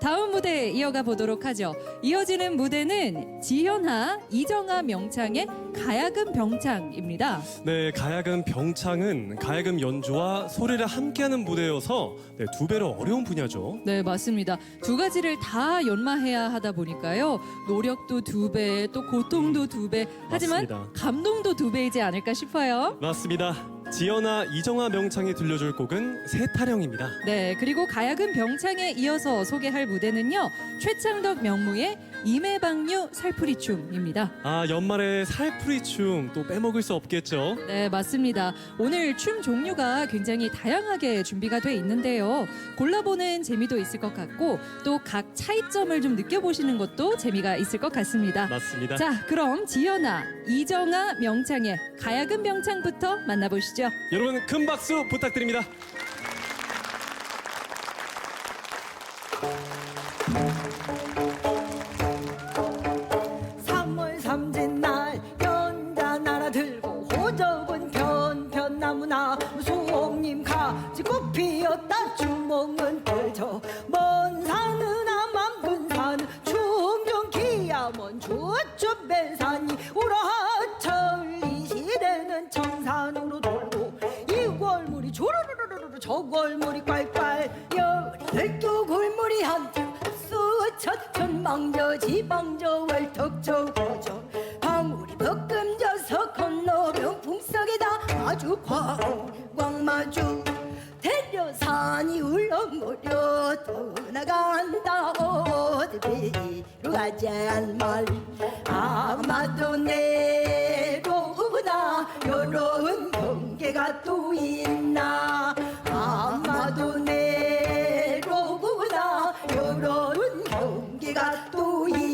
다음 무대 이어가 보도록 하죠. 이어지는 무대는 지현아, 이정아 명창의 가야금 병창입니다. 네, 가야금 병창은 가야금 연주와 소리를 함께하는 무대여서 네, 두 배로 어려운 분야죠. 네, 맞습니다. 두 가지를 다 연마해야 하다 보니까요. 노력도 두 배, 또 고통도 두 배, 하지만 맞습니다. 감동도 두 배이지 않을까 싶어요. 맞습니다. 지연아, 이정아 명창이 들려줄 곡은 새타령입니다. 네, 그리고 가야금 병창에 이어서 소개할 무대는요. 최창덕 명무의 임해방류 살풀이춤입니다. 아, 연말에 살풀이 춤 또 빼먹을 수 없겠죠. 네, 맞습니다. 오늘 춤 종류가 굉장히 다양하게 준비가 돼 있는데요. 골라보는 재미도 있을 것 같고 또 각 차이점을 좀 느껴보시는 것도 재미가 있을 것 같습니다. 맞습니다. 자, 그럼 지연아, 이정아 명창의 가야금 명창부터 만나보시죠. 여러분 큰 박수 부탁드립니다. 골물이 조르르르르 저골물이 콸콸. 열두 골물이 한층 수천 천방저 지방저 월턱저 고저. 방울이 벅금져서 건너면 풍석에다. 아주 광광 마주. 대려산이 울렁거려 떠나간다. 어디로 가잔 말. 아마도 내로구나 여러운 또 있나? 아마도 내로구나 여러운 경계가 또 있나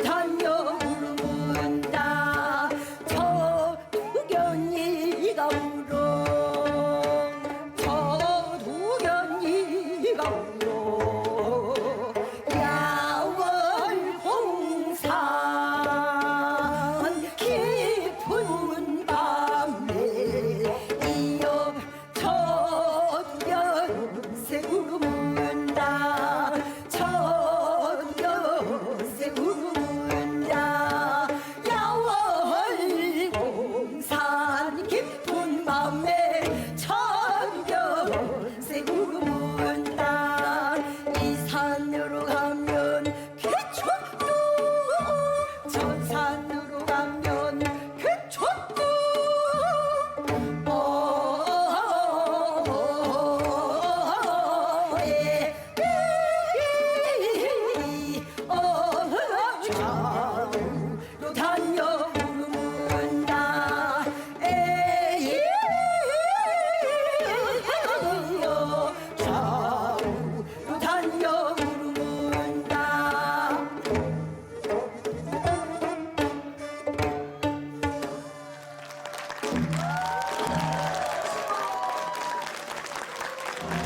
Amém.